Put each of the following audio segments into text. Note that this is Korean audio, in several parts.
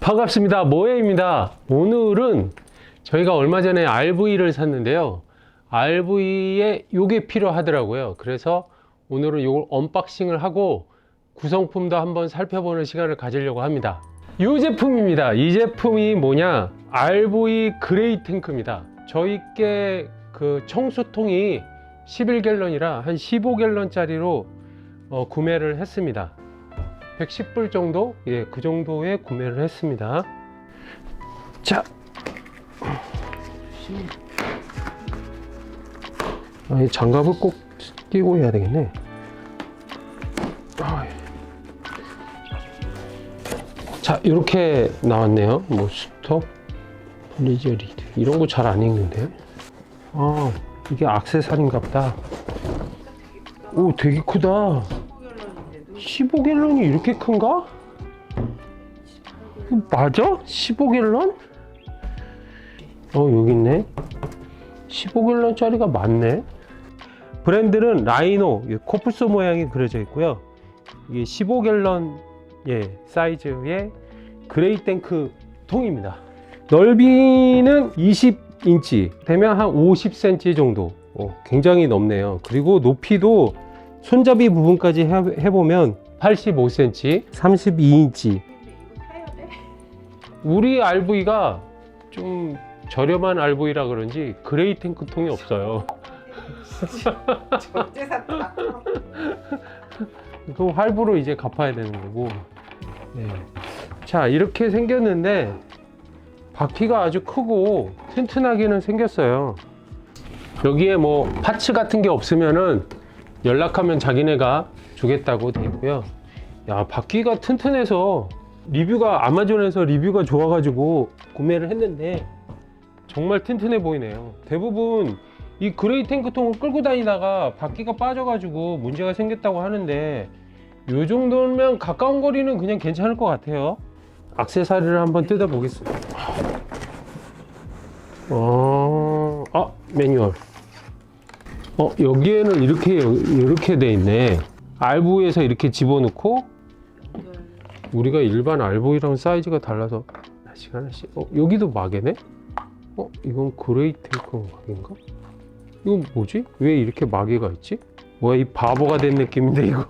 반갑습니다. 모에입니다. 오늘은 저희가 얼마 전에 RV를 샀는데요. RV에 요게 필요하더라고요. 그래서 오늘은 요걸 언박싱을 하고 구성품도 한번 살펴보는 시간을 가지려고 합니다. 이 제품입니다. 이 제품이 뭐냐? RV 그레이 탱크입니다. 저희께 그 청수통이 11갤런이라 한 15갤런짜리로 어, 구매를 했습니다. 110불 정도? 예, 그 정도에 구매를 했습니다. 자. 아, 이 장갑을 꼭 끼고 해야 되겠네. 아이. 자, 이렇게 나왔네요. 뭐, 스톱, 리저 리드. 이런 거 잘 안 읽는데. 아, 이게 악세사리인가 보다. 오, 되게 크다. 15갤런이 이렇게 큰가? 맞아? 15갤런? 어 여기 있네 15갤런짜리가 맞네 브랜드는 라이노 이 코뿔소 모양이 그려져 있고요 이게 15갤런 예, 사이즈의 그레이 탱크 통입니다 넓이는 20인치 되면 한 50cm 정도 어, 굉장히 넓네요 그리고 높이도 손잡이 부분까지 해- 해보면 85cm, 32인치. 우리 RV가 좀 저렴한 RV라 그런지 그레이 탱크 통이 없어요. 언제 샀다? 그 할부로 이제 갚아야 되는 거고. 네. 자, 이렇게 생겼는데 바퀴가 아주 크고 튼튼하게는 생겼어요. 여기에 뭐 파츠 같은 게 없으면은 연락하면 자기네가 주겠다고 돼 있고요. 야, 바퀴가 튼튼해서 리뷰가 아마존에서 리뷰가 좋아가지고 구매를 했는데 정말 튼튼해 보이네요. 대부분 이 그레이 탱크통을 끌고 다니다가 바퀴가 빠져가지고 문제가 생겼다고 하는데 이 정도면 가까운 거리는 그냥 괜찮을 것 같아요. 악세사리를 한번 뜯어 보겠습니다. 어, 아 매뉴얼. 어 여기에는 이렇게 이렇게 돼 있네. RV에서 이렇게 집어넣고 우리가 일반 RV랑 사이즈가 달라서 하나씩 하나씩. 어 여기도 마개네? 어 이건 그레이 탱크 마개인가? 이건 뭐지? 왜 이렇게 마개가 있지? 뭐야 이 바보가 된 느낌인데 이거.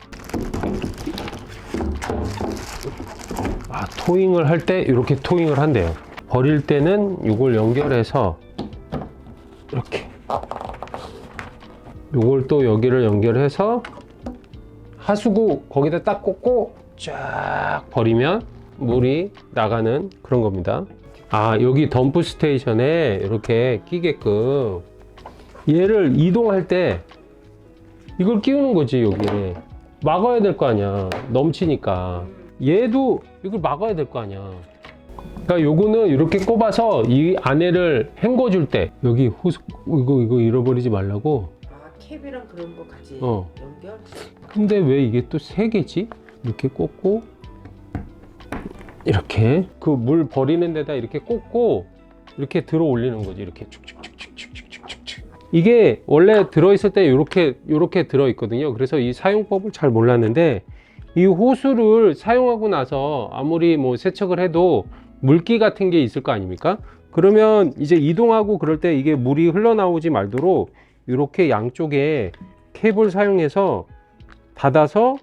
아 토잉을 할 때 이렇게 토잉을 한대요. 버릴 때는 이걸 연결해서 이렇게. 요걸 또 여기를 연결해서 하수구 거기다 딱 꽂고 쫙 버리면 물이 나가는 그런 겁니다. 아, 여기 덤프 스테이션에 이렇게 끼게끔 얘를 이동할 때 이걸 끼우는 거지, 여기에. 막아야 될 거 아니야. 넘치니까. 얘도 이걸 막아야 될 거 아니야. 그러니까 요거는 이렇게 꼽아서 이 안에를 헹궈 줄 때 여기 호스 이거 이거 잃어버리지 말라고 아 캡이랑 그런 거 같이 어. 연결? 근데 왜 이게 또 세 개지? 이렇게 꽂고 이렇게 그 물 버리는 데다 이렇게 꽂고 이렇게 들어 올리는 거지 이렇게 축축축축축축축축 이게 원래 들어 있을 때 이렇게 이렇게 들어 있거든요 그래서 이 사용법을 잘 몰랐는데 이 호수를 사용하고 나서 아무리 뭐 세척을 해도 물기 같은 게 있을 거 아닙니까 그러면 이제 이동하고 그럴 때 이게 물이 흘러나오지 말도록 이렇게 양쪽에 캡을 사용해서 닫아서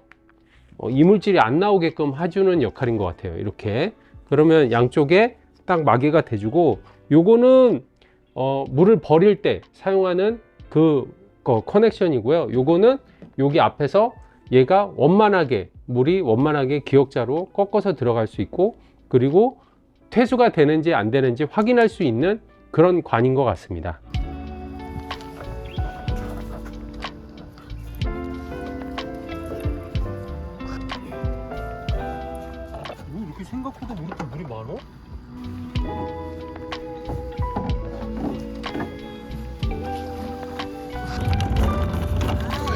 어, 이물질이 안 나오게끔 해주는 역할인 것 같아요. 이렇게 그러면 양쪽에 딱 마개가 돼주고 요거는 어, 물을 버릴 때 사용하는 그 거, 커넥션이고요. 요거는 여기 앞에서 얘가 원만하게 물이 원만하게 기역자로 꺾어서 들어갈 수 있고 그리고 퇴수가 되는지 안 되는지 확인할 수 있는 그런 관인 것 같습니다. 생각보다 이렇게 물이 많어?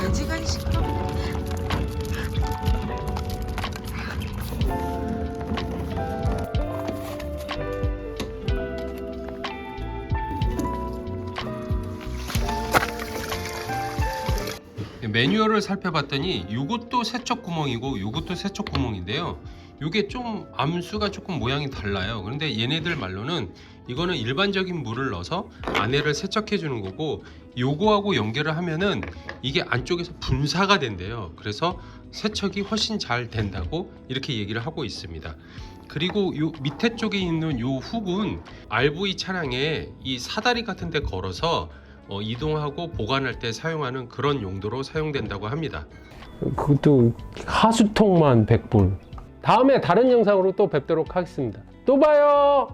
애지간 시끄러. 매뉴얼을 살펴봤더니 이것도 세척 구멍이고 이것도 세척 구멍인데요. 이게 좀 암수가 조금 모양이 달라요. 그런데 얘네들 말로는 이거는 일반적인 물을 넣어서 안에를 세척해 주는 거고 요거하고 연결을 하면은 이게 안쪽에서 분사가 된대요. 그래서 세척이 훨씬 잘 된다고 이렇게 얘기를 하고 있습니다. 그리고 요 밑에 쪽에 있는 요 훅은 RV 차량에 이 사다리 같은 데 걸어서 어, 이동하고 보관할 때 사용하는 그런 용도로 사용된다고 합니다. 그것도 하수통만 100불. 다음에 다른 영상으로 또 뵙도록 하겠습니다. 또 봐요.